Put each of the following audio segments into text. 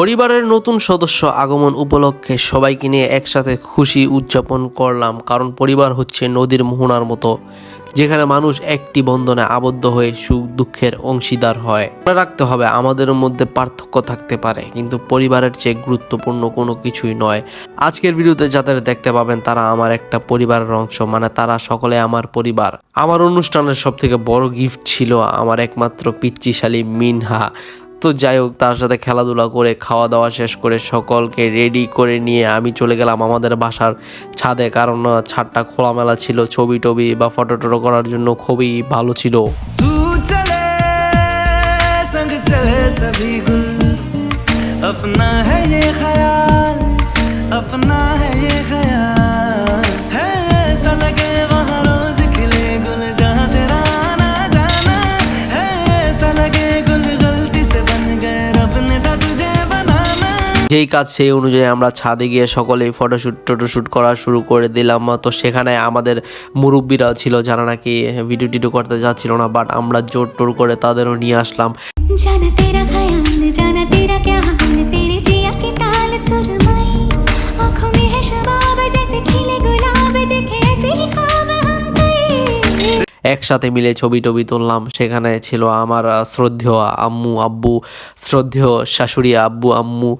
পরিবারের নতুন সদস্য আগমন উপলক্ষে সবাইকে নিয়ে একসাথে খুশি উদযাপন করলাম, কারণ পরিবার হচ্ছে নদীর মোহনার মতো, যেখানে মানুষ একটি বন্ধনে আবদ্ধ হয়ে সুখ দুঃখের অংশীদার হয়। মনে রাখতে হবে, আমাদের মধ্যে পার্থক্য থাকতে পারে, কিন্তু পরিবারের চেয়ে গুরুত্বপূর্ণ কোনো কিছুই নয়। আজকের ভিডিওতে যাদের দেখতে পাবেন, তারা আমার একটা পরিবারের অংশ মানে তারা সকলে আমার পরিবার। আমার অনুষ্ঠানের সব থেকে বড় গিফট ছিল আমার একমাত্র পিচ্চিশালী মিনহা। তো যাই হোক তার সাথে খেলাধুলা করে খাওয়া দাওয়া শেষ করে সকলকে রেডি করে নিয়ে আমি চলে গেলাম আমাদের বাসার ছাদে কারণ আহ, ছাদটা খোলামেলা ছিল ছবি টবি বা ফটো টটো করার জন্য খুবই ভালো ছিল तू चले संग चले सभी गुल अपना है ये যেই কাজ সেই অনুযায়ী আমরা ছাদে গিয়ে সকলেই ফটোশ্যুট টোটোশ্যুট করা শুরু করে দিলাম। তো সেখানে আমাদের মুরব্বীরা ছিল, যারা নাকি ভিডিও টিডিও করতে যাচ্ছিল না বাট আমরা জোর টোর করে তাদেরও নিয়ে আসলাম। জানা তেরা খায়াল, জানা তেরা ক্যা হাল তেরে জিয়া কি তাল, সুর একসাথে মিলে ছবি টবি তুললাম। সেখানে ছিল আমার শ্রদ্ধেয় আম্মু আব্বু শ্রদ্ধেয় শাশুড়ি আব্বু আম্মু।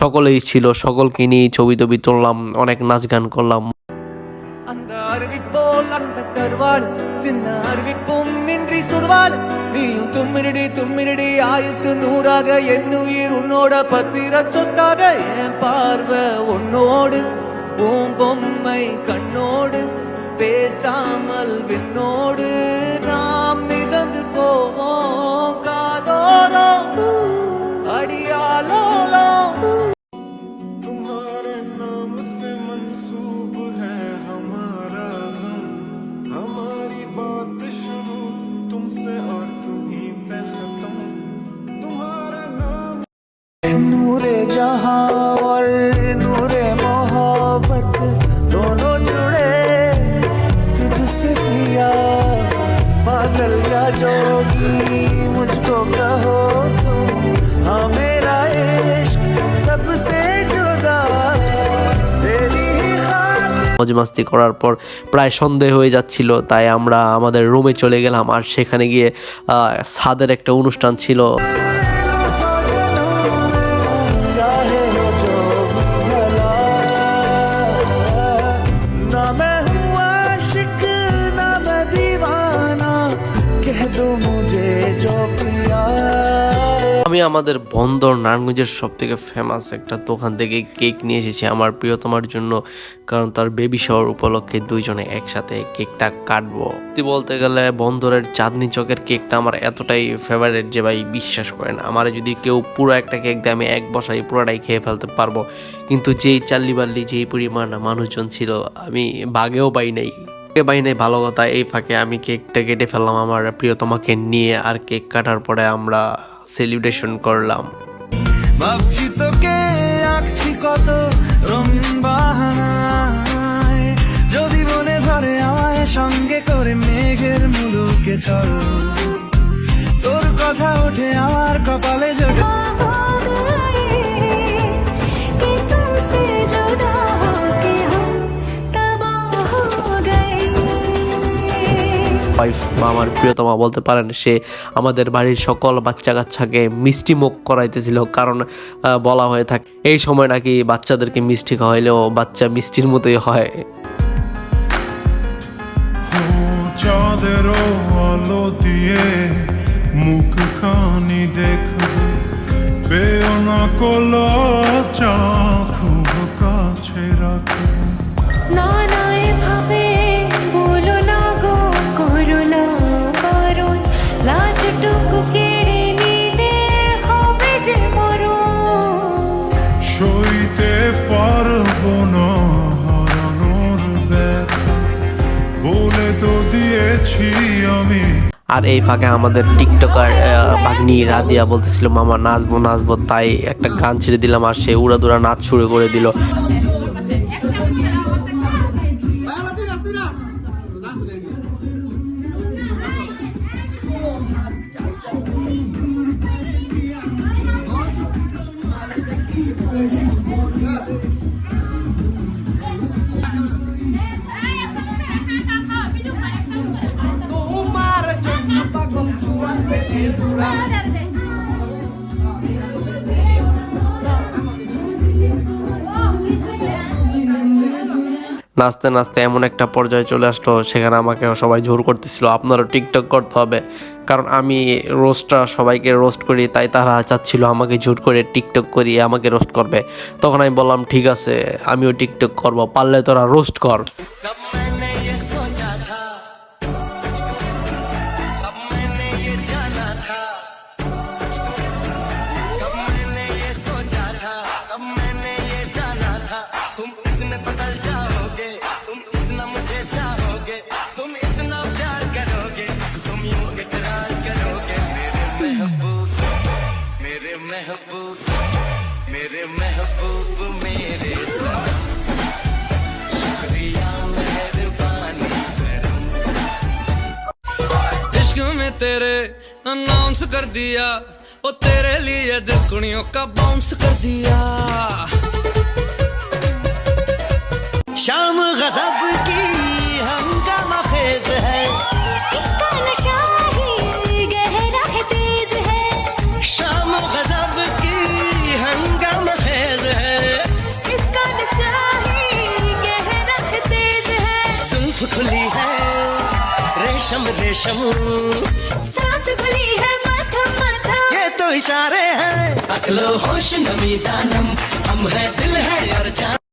সকলেই ছিল সকলকে নিয়ে ছবি টবি তুললাম অনেক নাচ গান করলাম। அந்த அறிவிப்போல் அந்த கருவாள் சின்ன அறிவிப்பும் இன்றி சுடுவாள் நீயும் தும்மிரடி தும்மிரடி ஆயுசு நூறாக என் உயிர் உன்னோட பத்திர சொத்தாக என் பார்வை உன்னோடு உன் பொம்மை கண்ணோடு பேசாமல் விண்ணோடு நாம் மிதந்து போவோம் காதோரம் அடியாலோலம் तुम्हारे नाम से मंसूब মজমাস্তি করার পর প্রায় সন্দেহ হয়ে যাচ্ছিল। তাই আমরা আমাদের রুমে চলে গেলাম আর সেখানে গিয়ে সাদের একটা অনুষ্ঠান ছিল। আমি আমাদের বন্দর নারায়ণগঞ্জের সব থেকে ফেমাস একটা দোকান থেকে কেক নিয়ে এসেছি আমার প্রিয়তমার জন্য, কারণ তার বেবি শাওয়ার উপলক্ষে দুইজনে একসাথে কেকটা কাটবো। বলতে গেলে বন্দরের চাঁদনি চকের কেকটা আমার এতটাই ফেভারিট যে ভাই বিশ্বাস করেন, আমার যদি কেউ পুরো একটা কেক দেয়, আমি এক বসাই পুরোটাই খেয়ে ফেলতে পারব। কিন্তু যেই চাল্লি বাল্লি যেই পরিমাণ মানুষজন ছিল, আমি বাগেও পাই নাই। পাই নাই, ভালো কথা, এই ফাঁকে আমি কেকটা কেটে ফেললাম আমার প্রিয়তমাকে নিয়ে, আর কেক কাটার পরে আমরা সেলিব্রেশন করলাম। ভাবছি তোকে আঁকছি কত রঙিন যদি মনে ধরে আমায় সঙ্গে করে মেঘের মুলুকে চল তোর কথা ওঠে আমার কপালে জোটে ওয়াইফ বা আমার প্রিয়তমা বলতে পারেন, সে আমাদের বাড়ির সকল বাচ্চা কাচ্চাকে মিষ্টি মুখ করাইতেছিল কারণ বলা হয়ে থাকে, এই সময় নাকি বাচ্চাদেরকে মিষ্টি খাওয়াইলেও বাচ্চা মিষ্টির মতোই হয়। চাঁদেরও আলো দিয়ে মুখ খানি খুব কাছে রাখব আর এই ফাঁকে আমাদের টিকটকার ভাগ্নি রাদিয়া বলতেছিল, মামা, নাচবো নাচবো। তাই একটা গান ছেড়ে দিলাম আর সে উড়াদুরা নাচ শুরু করে দিল। নাচতে নাচতে এমন একটা পর্যায়ে চলে আসলো, সেখানে আমাকে সবাই জোর করতেছিল, আপনারও টিকটক করতে হবে। কারণ আমি রোস্টটা সবাইকে রোস্ট করি, তাই তারা চাচ্ছিল আমাকে জোর করে টিকটক করি আমাকে রোস্ট করবে। তখন আমি বললাম, ঠিক আছে, আমিও টিকটক করব, পারলে তোরা রোস্ট কর। महबूब, मेरे महबूब मेरे में तेरे अनाउंस कर दिया, ओ तेरे लिए दिल कुड़ियों का बाउंस कर दिया। शाम गजब की रेशम रेशम। सांस खुली है माथा माथा। ये तो इशारे हैं। अकलो होश नमी दानम हम है दिल है और जान।